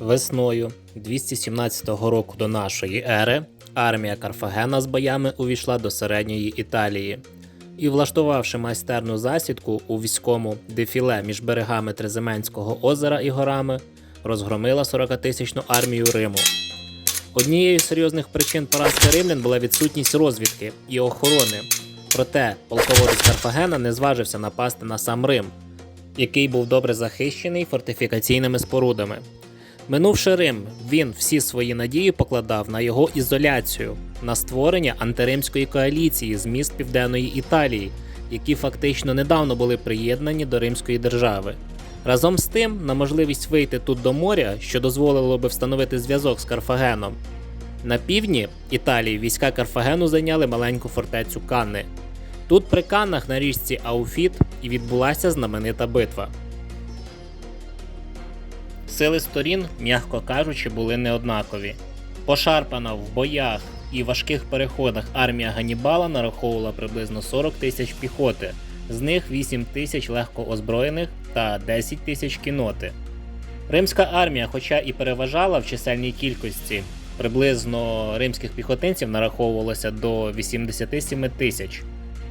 Весною 217 року до нашої ери армія Карфагена з боями увійшла до середньої Італії і, влаштувавши майстерну засідку у військовому дефіле між берегами Триземенського озера і горами, розгромила 40-тисячну армію Риму. Однією з серйозних причин поразки римлян була відсутність розвідки і охорони. Проте полководець Карфагена не зважився напасти на сам Рим, який був добре захищений фортифікаційними спорудами. Минувши Рим, він всі свої надії покладав на його ізоляцію, на створення антиримської коаліції з міст Південної Італії, які фактично недавно були приєднані до Римської держави. Разом з тим, на можливість вийти тут до моря, що дозволило би встановити зв'язок з Карфагеном. На півдні Італії війська Карфагену зайняли маленьку фортецю Канни. Тут при Каннах на річці Ауфіт і відбулася знаменита битва. Сили сторін, м'яко кажучи, були неоднакові. Пошарпана в боях і важких переходах армія Ганнібала нараховувала приблизно 40 тисяч піхоти, з них 8 тисяч легко озброєних та 10 тисяч кіноти. Римська армія, хоча і переважала в чисельній кількості, приблизно римських піхотинців нараховувалося до 87 тисяч.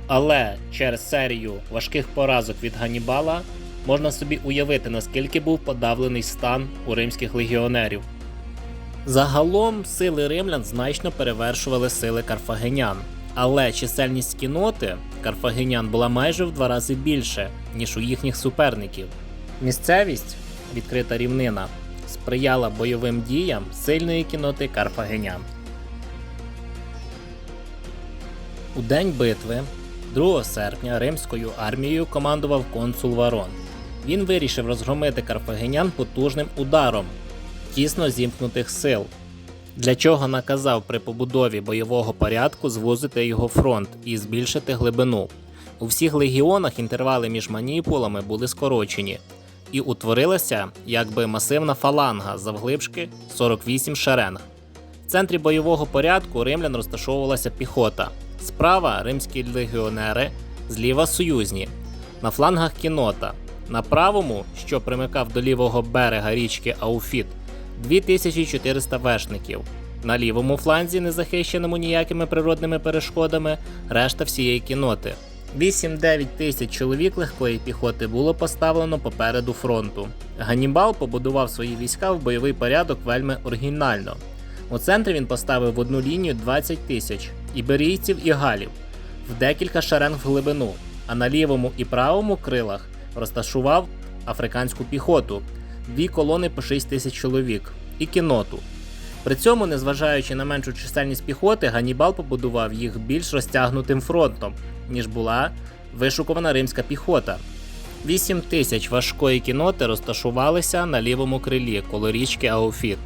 Але через серію важких поразок від Ганнібала можна собі уявити, наскільки був подавлений стан у римських легіонерів. Загалом сили римлян значно перевершували сили карфагенян, але чисельність кіноти карфагенян була майже в два рази більше, ніж у їхніх суперників. Місцевість, відкрита рівнина, сприяла бойовим діям сильної кіноти карфагенян. У день битви 2 серпня римською армією командував консул Варон. Він вирішив розгромити карфагенян потужним ударом тісно зімкнутих сил, для чого наказав при побудові бойового порядку звузити його фронт і збільшити глибину. У всіх легіонах інтервали між маніпулами були скорочені, і утворилася якби масивна фаланга завглибшки 48 шеренг. В центрі бойового порядку римлян розташовувалася піхота. Справа римські легіонери, зліва союзні, на флангах кінота. На правому, що примикав до лівого берега річки Ауфіт, 2400 вершників. На лівому фланзі, не захищеному ніякими природними перешкодами, решта всієї кіноти. 8-9 тисяч чоловік легкої піхоти було поставлено попереду фронту. Ганнібал побудував свої війська в бойовий порядок вельми оригінально. У центрі він поставив в одну лінію 20 тисяч іберійців і галів в декілька шеренг в глибину, а на лівому і правому крилах розташував африканську піхоту, дві колони по 6 тисяч чоловік і кіноту. При цьому, незважаючи на меншу чисельність піхоти, Ганнібал побудував їх більш розтягнутим фронтом, ніж була вишукувана римська піхота. 8 тисяч важкої кіноти розташувалися на лівому крилі коло річки Ауфіт,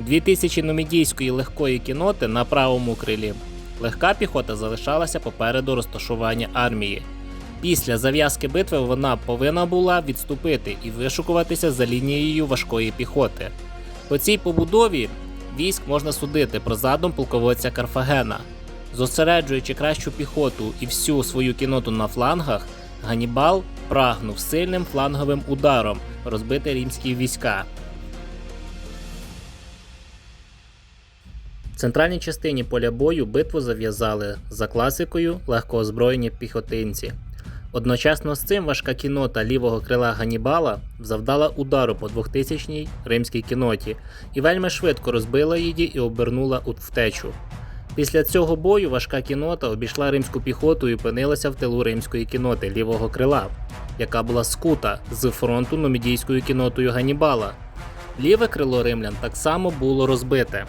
2 тисячі нумідійської легкої кіноти на правому крилі. Легка піхота залишалася попереду розташування армії. Після зав'язки битви вона повинна була відступити і вишукуватися за лінією важкої піхоти. По цій побудові військ можна судити про задум полководця Карфагена. Зосереджуючи кращу піхоту і всю свою кіноту на флангах, Ганнібал прагнув сильним фланговим ударом розбити римські війська. В центральній частині поля бою битву зав'язали за класикою легкоозброєні піхотинці. Одночасно з цим важка кінота лівого крила Ганнібала завдала удару по 2000-й римській кіноті і вельми швидко розбила її і обернула у втечу. Після цього бою важка кінота обійшла римську піхоту і опинилася в тилу римської кіноти лівого крила, яка була скута з фронту номідійською кінотою Ганнібала. Ліве крило римлян так само було розбите.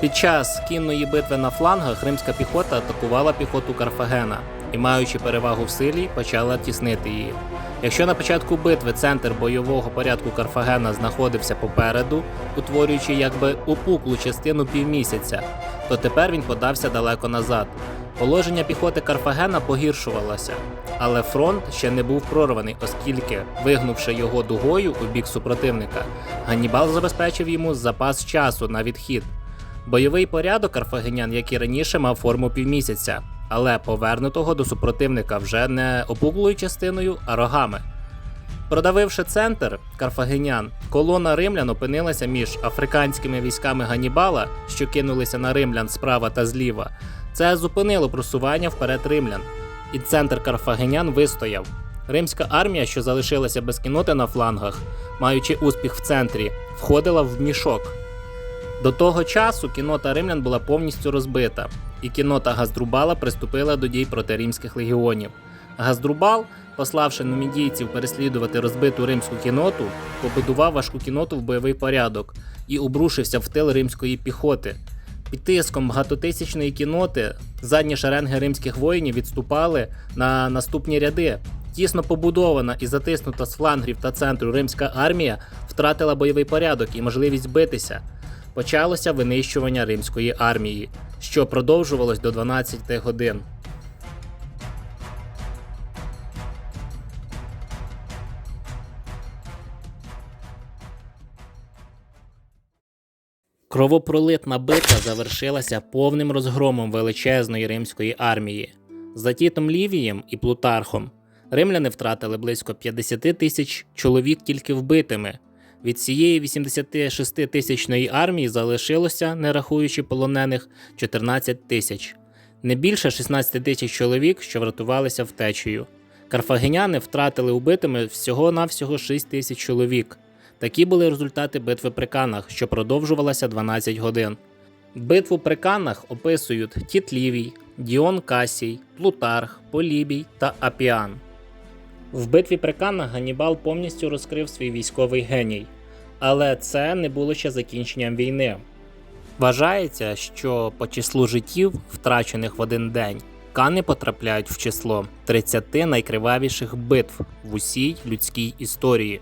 Під час кінної битви на флангах римська піхота атакувала піхоту Карфагена і, маючи перевагу в силі, почала тіснити її. Якщо на початку битви центр бойового порядку Карфагена знаходився попереду, утворюючи якби опуклу частину півмісяця, то тепер він подався далеко назад. Положення піхоти Карфагена погіршувалося, але фронт ще не був прорваний, оскільки, вигнувши його дугою у бік супротивника, Ганнібал забезпечив йому запас часу на відхід. Бойовий порядок карфагенян, як і раніше, мав форму півмісяця, але повернутого до супротивника вже не опуклою частиною, а рогами. Продавивши центр карфагенян, колона римлян опинилася між африканськими військами Ганнібала, що кинулися на римлян справа та зліва. Це зупинило просування вперед римлян, і центр карфагенян вистояв. Римська армія, що залишилася без кіноти на флангах, маючи успіх в центрі, входила в мішок. До того часу кінота римлян була повністю розбита, і кінота Газдрубала приступила до дій проти римських легіонів. Газдрубал, пославши нумідійців переслідувати розбиту римську кіноту, побудував важку кіноту в бойовий порядок і обрушився в тил римської піхоти. Під тиском багатотисячної кіноти задні шеренги римських воїнів відступали на наступні ряди. Тісно побудована і затиснута з флангів та центру римська армія втратила бойовий порядок і можливість битися. Почалося винищування римської армії, що продовжувалось до 12 годин. Кровопролитна битва завершилася повним розгромом величезної римської армії. За Тітом Лівієм і Плутархом римляни втратили близько 50 тисяч чоловік тільки вбитими. Від цієї 86 тисячної армії залишилося, не рахуючи полонених, 14 тисяч, не більше 16 тисяч чоловік, що врятувалися втечею. Карфагеняни втратили убитими всього-навсього 6 тисяч чоловік. Такі були результати битви при Канах, що продовжувалася 12 годин. Битву при Канах описують Тіт Діон Касій, Плутарх, Полібій та Апіан. В битві при Канах Ганнібал повністю розкрив свій військовий геній, але це не було ще закінченням війни. Вважається, що по числу життів, втрачених в один день, кани потрапляють в число 30 найкривавіших битв в усій людській історії.